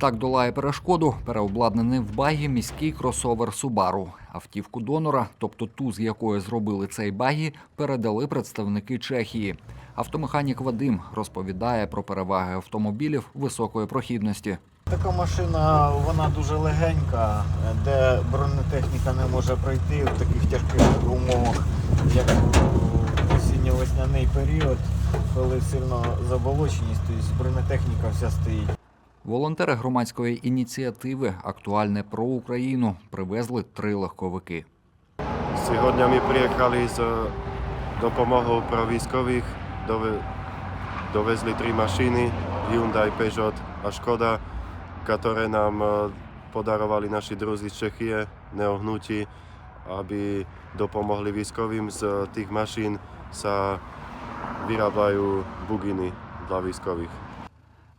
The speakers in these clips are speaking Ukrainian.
Так долає перешкоду переобладнаний в багі міський кросовер Subaru. Автівку донора, тобто ту, з якої зробили цей багі, передали представники Чехії. Автомеханік Вадим розповідає про переваги автомобілів високої прохідності. Така машина вона дуже легенька, де бронетехніка не може пройти в таких тяжких умовах, як осінньо-весняний період, коли сильно заболоченість, тобто бронетехніка вся стоїть. Волонтери громадської ініціативи Актуальне про Україну привезли три легковики. Сьогодні ми приїхали з допомогою про військових. Довезли три машини Hyundai, Peugeot a Škoda, ktoré nám eh, podarovali naši druzi z Čechie, neohnutí, aby dopomohli військовим. Z tých mašín sa vyrábajú buginy dla.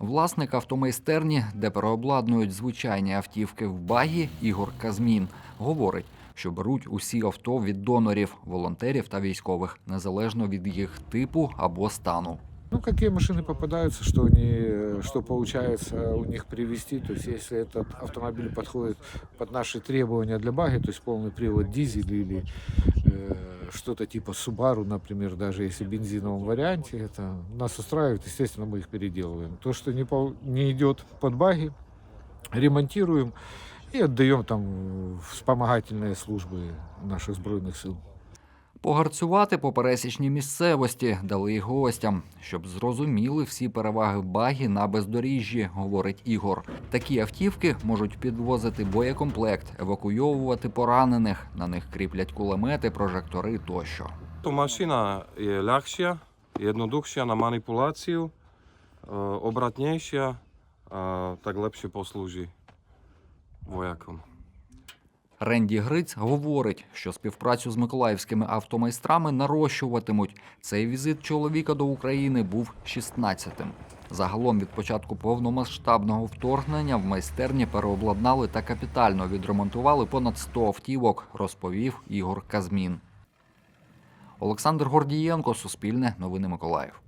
Власник автомайстерні, де переобладнують звичайні автівки в багі, Ігор Казмін, говорить, що беруть усі авто від донорів, волонтерів та військових, незалежно від їх типу або стану. Ну, какие машины попадаются, что, они, э, что получается у них привезти. То есть, если этот автомобиль подходит под наши требования для баги, то есть полный привод дизель или э, что-то типа Subaru, например, даже если в бензиновом варианте, это нас устраивает, естественно, мы их переделываем. То, что не, пол- не идет под баги, ремонтируем и отдаем там в вспомогательные службы наших Збройних сил. Погарцювати по пересічній місцевості дали гостям, щоб зрозуміли всі переваги багі на бездоріжжі, говорить Ігор. Такі автівки можуть підвозити боєкомплект, евакуйовувати поранених. На них кріплять кулемети, прожектори тощо. Mašina je ľahšia, jednoduchšia na manipuláciu, e, obratnejšia a tak lepšie poslúži vojakom. Ренді Гриць говорить, що співпрацю з миколаївськими автомайстрами нарощуватимуть. Цей візит чоловіка до України був 16-тим. Загалом від початку повномасштабного вторгнення в майстерні переобладнали та капітально відремонтували понад 100 автівок, розповів Ігор Казмін. Олександр Гордієнко, Суспільне, Новини Миколаїв.